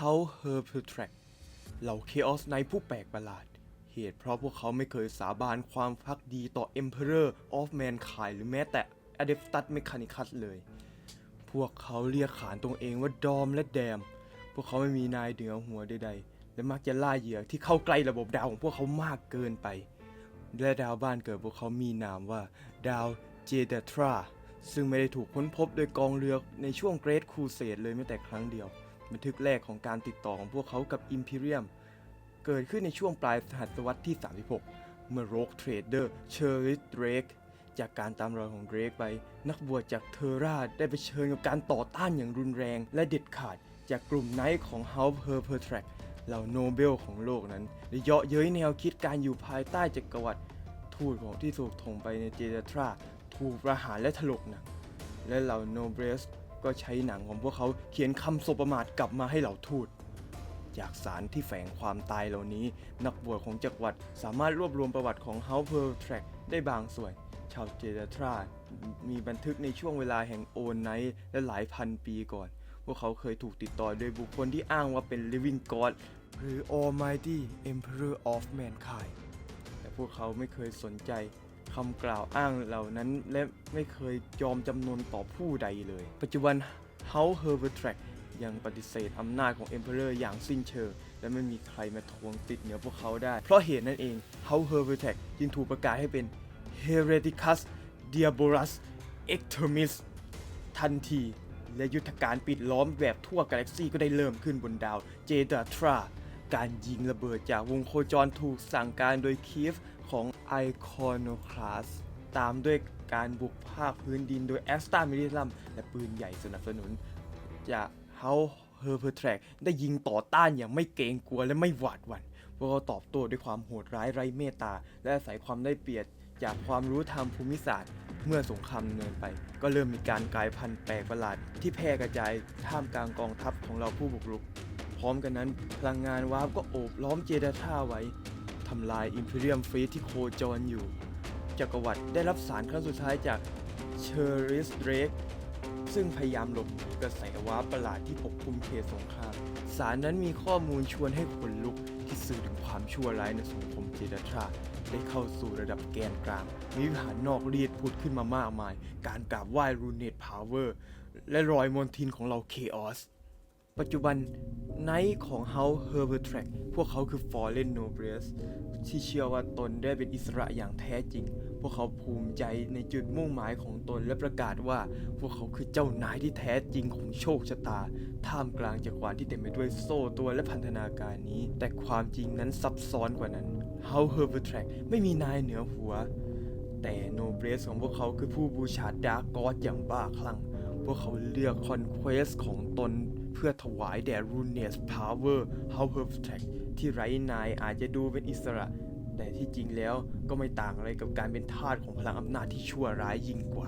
How Her p e r t r a c เหล่า Chaos Knight ผู้แปลกประหลาด เหตุเพราะพวกเขาไม่เคยสาบานความพักดีต่อ Emperor of Mankind หรือแม้แต่ Adeptus Mechanicus เลย พวกเขาเรียกขานตรงเองว่าดอมและแดม พวกเขาไม่มีนายเหนือหัวใดๆ และมักจะล่าเหยื่อที่เข้าใกล้ระบบดาวของพวกเขามากเกินไป และดาวบ้านเกิดพวกเขามีนามว่า ดาวเจเดทราซึ่งไม่ได้ถูกค้นพบโดยกองเรือในช่วงเกรทคูเซดเลยแม้แต่ครั้งเดียว บันทึกแรกของการติดต่อของพวกเขากับอิมพีเรียมเกิดขึ้นในช่วงปลายศตวรรษที่ 36 เมื่อโรกเทรดเดอร์เชอริสเดรกจากการตามรอยของเดรกไป นักบวชจากเทอร่าได้ไปเชิญกับการต่อต้านอย่างรุนแรง และเด็ดขาดจากกลุ่มไนท์ของ House h e r p e r t r a c เหล่าโนเบลของโลกนั้นได้เยาะเย้ยแนวคิดการอยู่ภายใต้จักรวรรดิทูตของที่ถูกถงไปในเจเดทราถูกประหารและถลกหนักและเหล่าโนเบลส ก็ใช้หนังของพวกเขาเขียนคำสบประมาทกลับมาให้เหล่าทูต จากสารที่แฝงความตายเหล่านี้ นักบวชของจักรวรรดิสามารถรวบรวมประวัติของ House p e r t r a c ได้บางส่วน ชาวเจเดทรา มีบันทึกในช่วงเวลาแห่งโอนไนท์และหลายพันปีก่อน พวกเขาเคยถูกติดต่อโดยบุคคลที่อ้างว่าเป็น Living God หรือ Almighty Emperor of Mankind แต่พวกเขาไม่เคยสนใจ คำกล่าวอ้างเหล่านั้น และไม่เคยยอมจำนนต่อผู้ใดเลย ปัจจุบัน House h e r b e r t r a c ยังปฏิเสธอำนาจของ Emperor อย่างสิ้นเชิง และไม่มีใครมาทวงติดเหนือพวกเขาได้ เพราะเหตุนั้นเอง House h e r b e r t r a c จึงถูกประกาศให้เป็น Hereticus Diabolus Extremis ทันที และยุทธการปิดล้อมแบบทั่วกาแล็กซี่ก็ได้เริ่มขึ้นบนดาวเจดาทรา การยิงระเบิดจากวงโคจรถูกสั่งการโดยคีฟของไอคอนคลาสตามด้วยการบุกภาคพื้นดินโดยแอสตามิลิลัมและปืนใหญ่สนับสนุน จากเฮาเฮอร์เพอร์แทรกได้ยิงต่อต้านอย่างไม่เกรงกลัวและไม่หวาดหวั่น พวกเขาตอบโต้ด้วยความโหดร้ายไร้เมตตา และอาศัยความได้เปรียบจากความรู้ทางภูมิศาสตร์ เมื่อสงครามดำเนินไป ก็เริ่มมีการกลายพันธุ์แปลกประหลาดที่แพร่กระจายท่ามกลางกองทัพของเราผู้บุกรุก ร้อมกันนั้น พลังงานวาร์ปก็โอบล้อมเจดาท่าไว้ทำลายอิมพีเรียมฟรีที่โคจรอยู่ จักรวรรดิได้รับสารครั้งสุดท้ายจากเชอริสเดรกซึ่งพยายามหลบกระแสว้าปประหลาดที่ปกคลุมเขตสงคราม สารนั้นมีข้อมูลชวนให้ขนลุกที่สื่อถึงความชั่วร้ายในสังคมเจดาทราได้เข้าสู่ระดับแกนกลาง มีวิหารนอกเรียดพุดขึ้นมามากมาย การกราบไหว้รูเนตพาวเวอร์ และรอยมนทินของเราเคออส ปัจจุบันไนท์ของ House h e r b e r t r a c พวกเขาคือ Fallen Nobles ที่เชื่อว่าตนได้เป็นอิสระอย่างแท้จริง พวกเขาภูมิใจในจุดมุ่งหมายของตนและประกาศว่า พวกเขาคือเจ้านายที่แท้จริงของโชคชะตา ท่ามกลางจักรวาลที่เต็มไปด้วยโซ่ตัวและพันธนาการนี้ แต่ความจริงนั้นซับซ้อนกว่านั้น House h e r b e r t r a c ไม่มีนายเหนือหัว แต่โนเบรสของพวกเขาคือผู้บูชาดาร์กอดอย่างบ้าคลั่ง พวกเขาเลือกคอนเควสของตน เพื่อถวายแด่รูเนสพาวเวอร์เฮาเฮิร์ฟแท็กที่ไร้นายอาจจะดูเป็นอิสระ แต่ที่จริงแล้วก็ไม่ต่างอะไรกับการเป็นทาสของพลังอำนาจที่ชั่วร้ายยิ่งกว่า